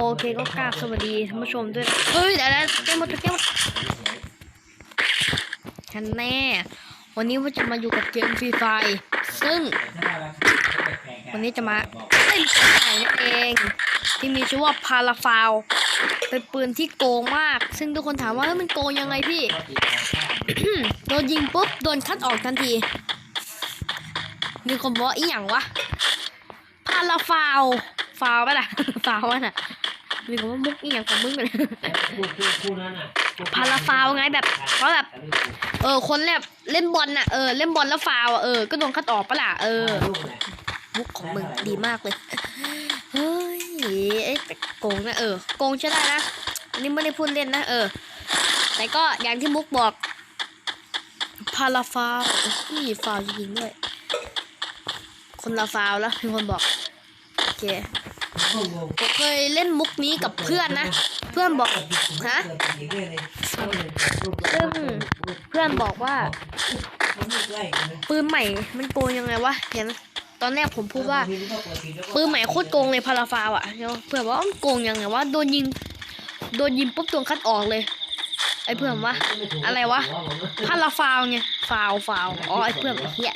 โอเคก็กราบสวัสดีท่านผู้ชมด้วย เฮ้ยเดี๋ยวนะแก้หมดแก้หมดฉันแน่ วันนี้ว่าจะมาอยู่กับเกมฟรีไฟ ซึ่ง วันนี้จะมาเล่นปืนใหม่นั่นเอง ที่มีชื่อว่าพาราฟาว เป็นปืนที่โกงมาก ซึ่งทุกคนถามว่ามันโกงยังไงพี่ โดนยิงปุ๊บ โดนคัดออกทันที มีคนบอกอีหยังวะพาราฟาวฟาวปะล่ะฟาวปะน่ะ มีคนว่ามุกอีหยังของมึงเลยพาราฟาวไงแบบเพราะแบบ เออ คนแบบเล่นบอลน่ะเออเล่นบอลแล้วฟาวอะเออก็โดนคัดออกปะล่ะเออมุกของมึงดีมากเลยเฮ้ยเอ้ยแต่โกงนะเออโกงใช่ได้นะอันนี้ไม่ได้พูดเล่นนะเออ แต่ก็อย่างที่มุกบอกพาราฟาวนี่ฟาวจริงๆด้วย คนละฟาวแล้วมีคนบอกโอเค ผมเคยเล่นมุกนี้กับเพื่อนนะ เพื่อนบอกฮะซึ่งเพื่อนบอกว่า ปืนใหม่มันโกงยังไงวะเห็นตอนแรกผมพูดว่า ปืนใหม่โคตรโกงเลยพาราฟาวอะแล้วเพื่อนบอกว่ามันโกงยังไงวะโดนยิง โดนยิงปุ๊บโดนคัดออกเลย ไอ้เพื่อนวะอะไรวะพาราฟาวไงฟาวฟาวอ๋อไอ้เพื่อนเฮีย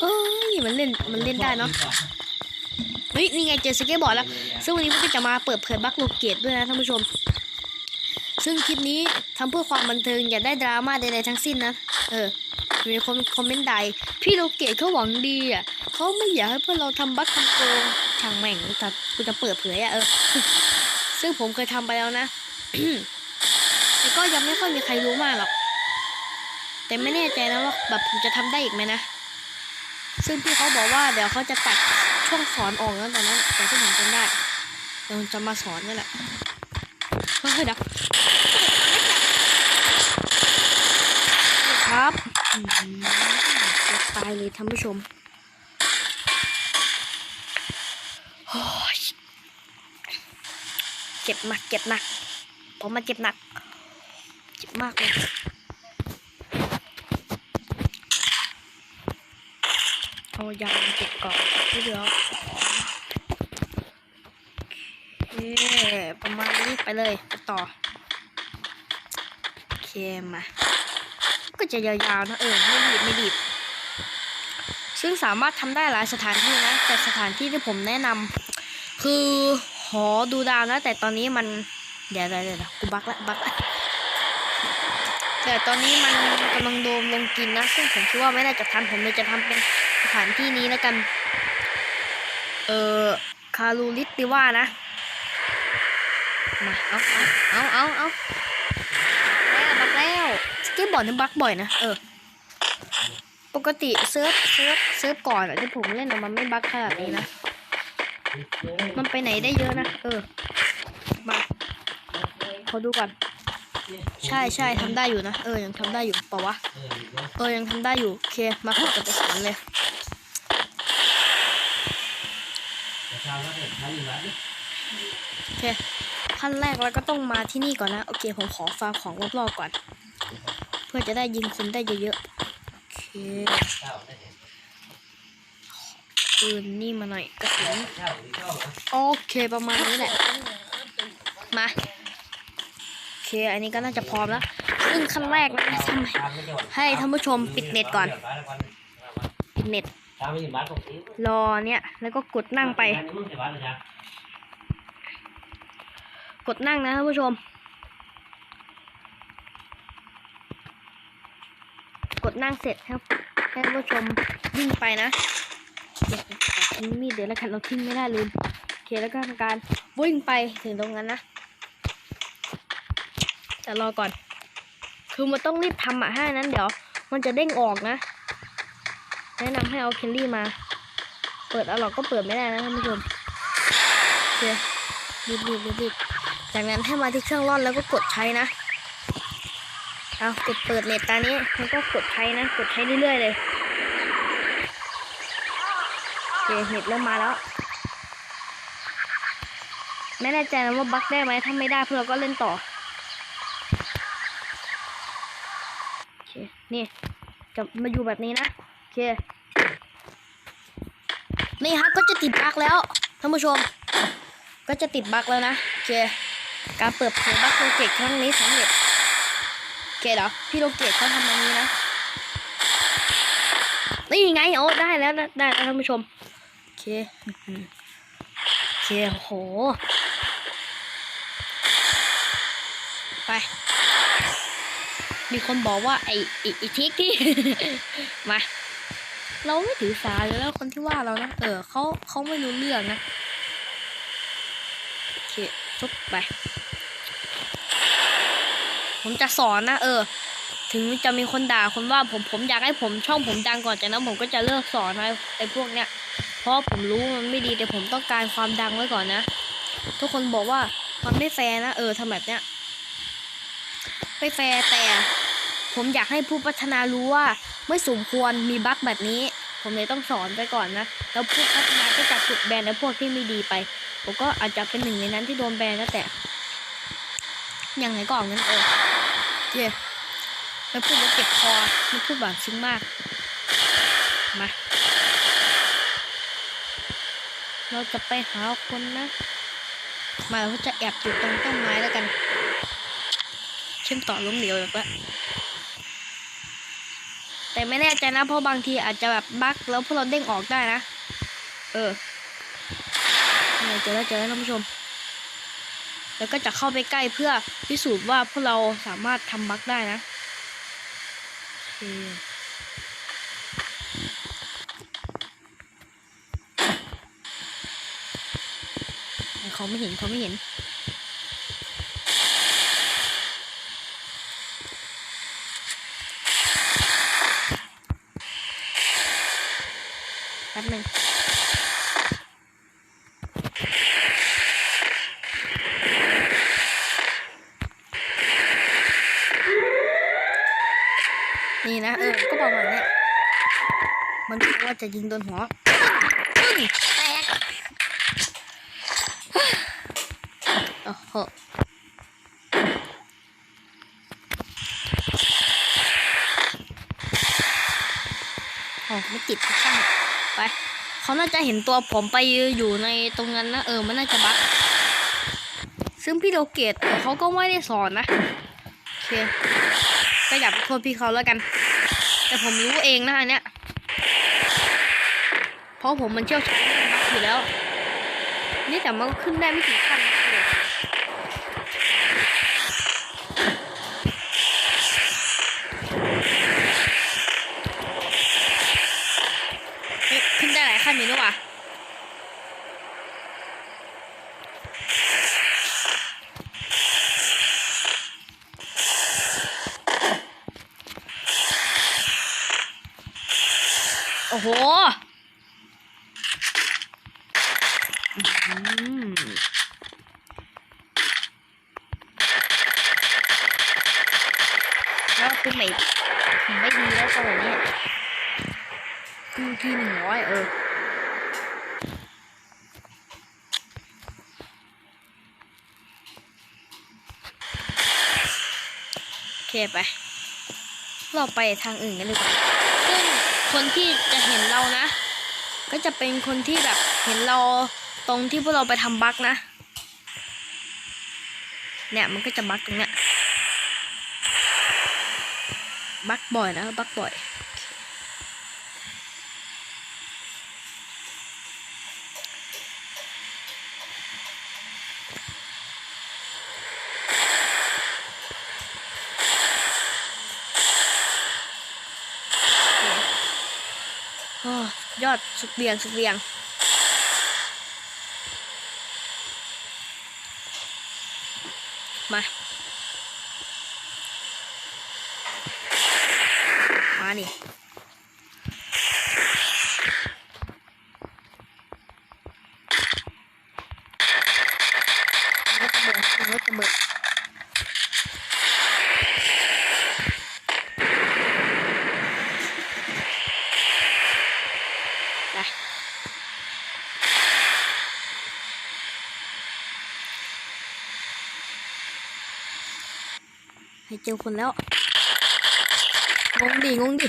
เฮ้ยมันเล่นมันเล่นได้เนาะเฮ้ยนี่ไงเจอสเก็ตบอร์ดแล้ว ซึ่งวันนี้ผมก็จะมาเปิดเผยบั๊กโลเกตด้วยนะท่านผู้ชม ซึ่งคลิปนี้ทำเพื่อความบันเทิงอย่าได้ดราม่าใดๆทั้งสิ้นนะ เออมีคนคอมเมนต์ใด พี่โลเกตเขาหวังดีอะเขาไม่อยากให้พวกเราทำบั๊กทำโกงช่างแม่งแต่กูจะเปิดเผยอะเออ ซึ่งผมเคยทำไปแล้วนะแต่ก็ยังไม่ค่อยมีใครรู้มากหรอกแต่ไม่แน่ใจนะว่าแบบผมจะทำได้อีกไหมนะ ซึ่งพี่เขาบอกว่าเดี๋ยวเขาจะตัด ช่วงสอนออกแล้วตอนนั้นแต่ที่ผมจำได้เดี๋ยวจะมาสอนนี่แหละเฮ้ยดี๋ยวครับอืมเกือบตายเลยท่านผู้ชมโอ้ยเจ็บหนักเจ็บหนักผมมาเจ็บหนัก เจ็บมากเลย เอายางติดก่อนที่เหลือโอเคประมาณนี้ไปเลยไปต่อโอเคมาก็จะยาวๆนะเออไม่ดีบไม่ดีบซึ่งสามารถทำได้หลายสถานที่นะ แต่สถานที่ที่ผมแนะนำคือหอดูดาวนะ แต่ตอนนี้มัน เดี๋ยวเดี๋ยวเดี๋ยวกูบักละบักละแต่ตอนนี้มันกำลังโดมลงกินนะ ซึ่งผมคิดว่าไม่น่าจะทันผมเลยจะทำเป็น สถานที่นี้แล้วกัน เออคารูลิตติว่านะ มาเอาเอาเอาเอาแล้ว บักแล้ว สเก็ตบอร์ดนี่บักบ่อยนะ เออ ปกติเซิร์ฟเซิร์ฟเซิร์ฟก่อนอะที่ผมเล่นอะมันไม่บักขนาดนี้นะ มันไปไหนได้เยอะนะ เออ มาขอดูก่อนใช่ใช่ทำได้อยู่นะ เออยังทำได้อยู่เปล่าวะเออยังทำได้อยู่โอเคมาขอจะไปสอนเลย โอเคขั้นแรกเราก็ต้องมาที่นี่ก่อนนะ โอเค ผมขอฟาร์มของรอบๆก่อน เพื่อจะได้ยิงคนได้เยอะๆ โอเคปืนนี่มาหน่อยกระสุนโอเคประมาณนี้แหละ มา โอเค อันนี้ก็น่าจะพร้อมแล้ว ซึ่งขั้นแรกนะทำให้ท่านผู้ชมปิดเน็ตก่อน ปิดเน็ต รอเนี่ย แล้วก็กดนั่งไป กดนั่งนะท่านผู้ชม กดนั่งเสร็จครับให้ท่านผู้ชมวิ่งไปนะเดี๋ยวทิ้งมีดเดี๋ยวแล้วกันเราทิ้งไม่ได้ลืมโอเคแล้วก็ทำการวิ่งไปถึงตรงนั้นนะแต่รอก่อน คือมันต้องรีบทำอะถ้านั้นเดี๋ยว มันจะเด้งออกนะ แนะนำให้เอาเคลลี่มา เปิดอาหรอกก็เปิดไม่ได้นะท่านผู้ชมโอเครีบรีบรีบรีบจากนั้นให้มาที่เครื่องร่อนแล้วก็กดใช้นะเอากดเปิดเน็ตตานี้แล้วก็กดใช้นะ กดใช้เรื่อยๆเลยโอเคเน็ตเริ่มมาแล้วไม่แน่ใจนะว่าบั๊กได้ไหมถ้าไม่ได้พวกเราก็เล่นต่อโอเคนี่จะมาอยู่แบบนี้นะ เค นี่ฮะก็จะติดบั๊กแล้วท่านผู้ชม ก็จะติดบั๊กแล้วนะโอเค การเปิดเผยบั๊กโลเกตครั้งนี้สำเร็จโอเคเหรอพี่โลเกตเขาทำแบบนี้นะนี่ไงโอ้ได้แล้วได้แล้วท่านผู้ชมโอเคโอเคโหไปมีคนบอกว่าไอไอ้ไอ้ทิกที่มา เราไม่ถือสาเลยแล้วคนที่ว่าเรานะเออเขาเขาไม่รู้เรื่องนะโอเคจุบไป ผมจะสอนนะ เออ ถึงจะมีคนด่าคนว่าผมผมอยากให้ผมช่องผมดังก่อนจากนั้นผมก็จะเลิกสอนไอ้ไอ้พวกเนี้ยเพราะผมรู้มันไม่ดีแต่ผมต้องการความดังไว้ก่อนนะ ทุกคนบอกว่ามันไม่แฟร์นะเออทำแบบเนี้ยไม่แฟร์แต่ ผมอยากให้ผู้พัฒนารู้ว่า ไม่สมควรมีบั๊กแบบนี้ ผมเลยต้องสอนไปก่อนนะ แล้วผู้พัฒนาก็จะจุดแบนในพวกที่ไม่ดีไป ผมก็อาจจะเป็นหนึ่งในนั้นที่โดนแบนนะแต่ยังไงก็เอางั้นเออเย่ไปพูดแล้วเจ็บคอไม่พูดแบบซึ้งมาก มา เราจะไปหาคนนะ มาเราจะแอบอยู่ตรงต้นไม้แล้วกัน เชื่อมต่อล้มเหลวแบบว่า แต่ไม่แน่ใจนะเพราะบางทีอาจจะแบบบั๊กแล้วพวกเราเด้งออกได้นะ เออเจอแล้วเจอแล้วท่านผู้ชม แล้วก็จะเข้าไปใกล้เพื่อพิสูจน์ว่าพวกเราสามารถทำบั๊กได้นะเขาไม่เห็นเขาไม่เห็น แป๊บ หนึ่งนี่นะเออ ก็ประมาณนี้มันว่าจะยิงโดนหัวแตกโอ้โหโอ้ไม่ติดก็ช่าง ไปเขาน่าจะเห็นตัวผมไปอยู่ในตรงนั้นนะเออมันน่าจะบักซึ่งพี่โลเกตเขาก็ไม่ได้สอนนะโอเคก็อย่ากโทษพี่เขาแล้วกัน แต่ผมรู้เองนะอันเนี้ยเพราะผมมันเชี่ยวชาญองบักอยู่แล้ว นี่แต่มันก็ขึ้นได้ไม่ถึงขั้นนะเออเฮ้ยขึ้นได้หลายขั้นอยู่นี่หว่า โหแล้วคือไม่ไม่ดีแล้วตอนนี้ที่ที่หนึ่งร้อยเออโอเคไป เราไปทางอื่นกันดีกว่าซึ่ง คนที่จะเห็นเรานะ ก็จะเป็นคนที่แบบเห็นเราตรงที่พวกเราไปทำบั๊กนะ เนี่ยมันก็จะบั๊กตรงเนี้ยบั๊กบ่อยนะบั๊กบ่อย โอ้ ยอดสุดเบียงสุดเบียงมา มานี่รถระเบิดรถระเบิด เจอคนแล้วงงดิงงดิ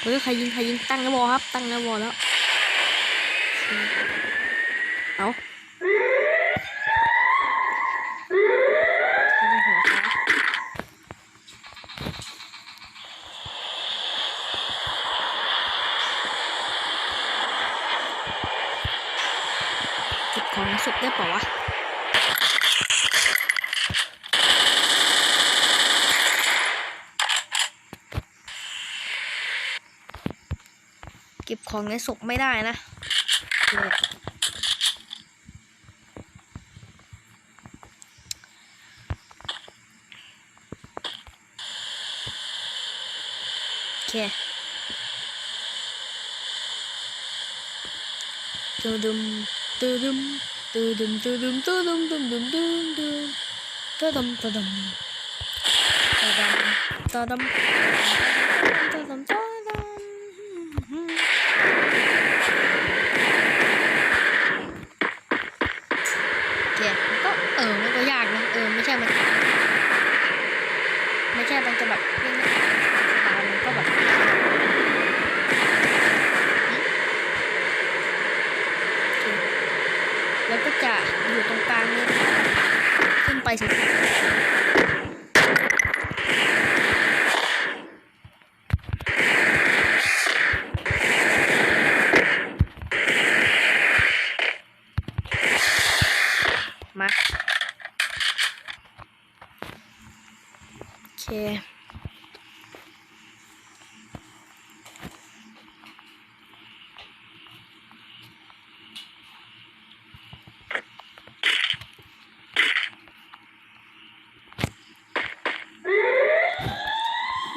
เฮ้ยใครยิงใครยิงตั้งแล้วอครับ ตั้งแล้วอแล้ว เอา ก็บของในศพได้เปล่าวะ เก็บ ของในศพไม่ได้นะเก็บโอเคตูดุมตูดุมตูดุมตูดุมตูดุมตูดุมตูดุมตูดุมตูดุมตูดุมตูดุมตูดุมตูดุมตูดุม เก็เออมันก็ยากนะเออไม่ใช่มันไม่ใช่มันจะแบบเล่นสบายมันก็แบบแล้วก็จะอยู่ตรงกลางนี้ขึ้นไปสุด โอเค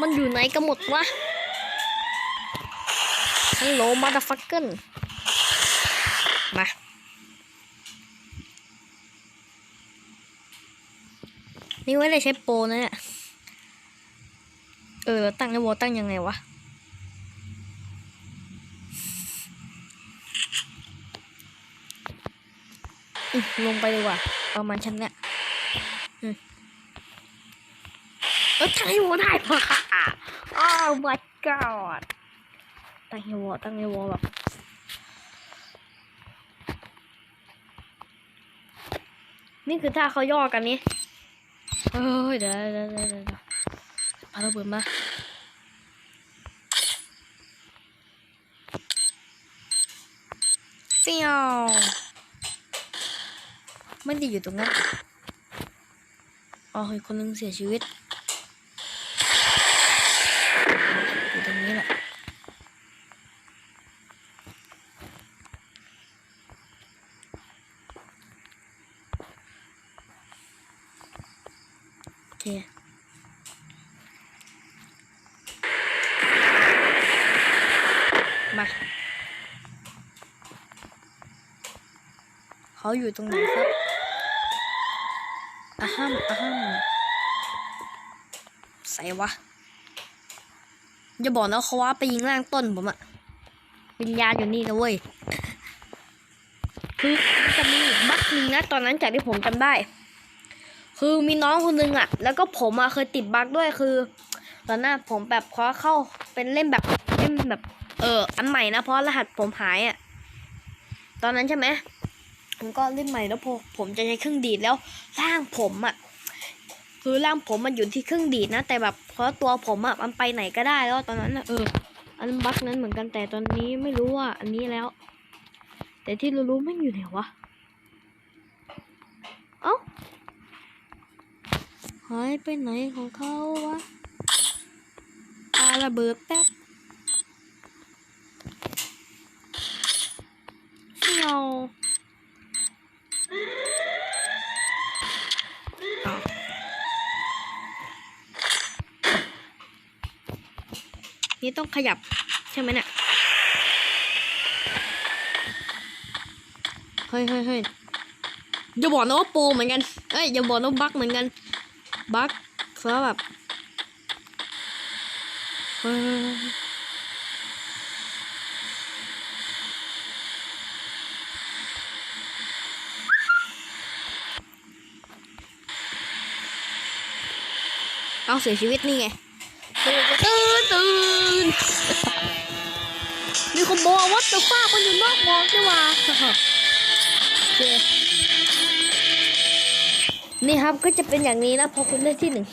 มันอยู่ไหนกันหมดวะฮัลโหลมาดฟักเกิลมา นี่ไม่ได้ใช้โปรนะเนี่ย เออแล้วตั้งในวอตั้งยังไงวะ ลงไปดีกว่า ประมาณชั้นเนี่ยเออตั้งในวอได้ปะโอ้ my god ตั้งในวอตั้งในวอแบบนี่คือถ้าเขาย่อกันนี่ เฮ้ยเดี๋ยวเดี๋ยวเดี๋ยวเดี๋ยวพาเราเบิดมาเฟียวไม่ได้อยู่ตรงนั้นอ๋อเฮ้ยคนหนึงเสียชีวิตรงนี้แหละ โอ เคมาเขาอยู่ตรงไหนครับอาห้ามอาห้ามใส่วะอย่าบอกนะเขาว่าไปยิงล่างต้นผมอะวิญญาณอยู่นี่นะเว้ยคือจะมีบั๊กหนึงนะตอนนั้นจากที่ผมจำได้ คือมีน้องคนนึงอะแล้วก็ผมอะเคยติดบั๊กด้วยคือ ตอนนั้นผมแบบขอเข้าเป็นเล่นแบบเล่นแบบ เอออันใหม่นะเพราะรหัสผมหายอะตอนนั้นใช่ไหมผมก็เล่นใหม่แล้วพอผมจะใช้เครื่องดีดแล้วร่างผมอะคือร่างผมมันอยู่ที่เครื่องดีดนะ แต่แบบเพราะตัวผมอะมันไปไหนก็ได้แล้วตอนนั้นอะเออ อันบั๊กนั้นเหมือนกันแต่ตอนนี้ไม่รู้ว่าอันนี้แล้ว แต่ที่รู้ๆไม่อยู่ไหนวะเอ้า หายไปไหนของเขาวะปาระเบิดแป๊บเที่ยวอ้านี่ต้องขยับ ใช่ไหมเนี่ยเฮ้ยเฮ้ยเฮ้ยอย่าบอกนะว่าโปรเหมือนกัน เอ้ยอย่าบอกนะว่าบั๊กเหมือนกัน บั๊กแล้วแบบเฮ้ยเอาเสียชีวิตนี่ไงตื่นตื่นตื่นมีคนบอกว่าตัวฟ้ามันอยู่นอกวอลใช่ว่าโอเค นี่ครับก็จะเป็นอย่างนี้นะพอคุณได้ที่หนึ่ง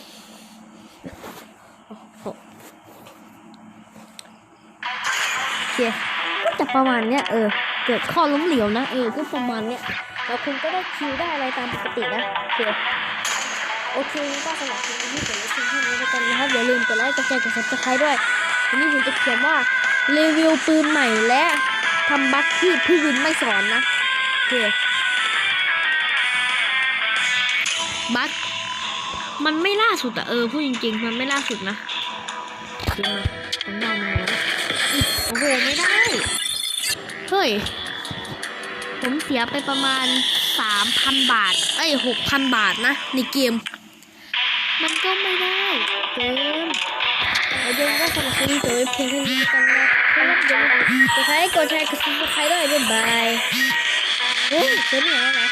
โอ้โหโอเคก็จะประมาณเนี้ยเออ เกิดข้อล้มเหลวนะ เออ ก็ประมาณเนี้ยแล้วคุณก็ได้คิวได้อะไรตามปกตินะโอเคโอเคก็สำหรับคลิปนี้ผมจะทิ้งแค่นี้แล้วกันนะครับอย่าลืมกดไลค์กดแชร์กดซับสไครต์ด้วยวันนี้ผมจะเขียนว่ารีวิวปืนใหม่และทำบัคที่พี่วินไม่สอนนะโอเค บัคมันไม่ล่าสุดอะเออพูดจริงๆ มันไม่ล่าสุดนะจริงนะมันได้ไหมวโอ้โหไม่ได้ เฮ้ย ผมเสียไปประมาณสามพันบาท เอ้ยหกพันบาทนะ ในเกม มันก็ไม่ได้เกินเอาเดี๋ยวก็สำหรับคลิปนี้จบไว้เพียงเท่านี้กันนะครับเดี๋ยวกดไลค์กดแชร์กดซับสไครต์ด้วยบ๊ายบายเฮ้ยเกินไหนแล้วนะ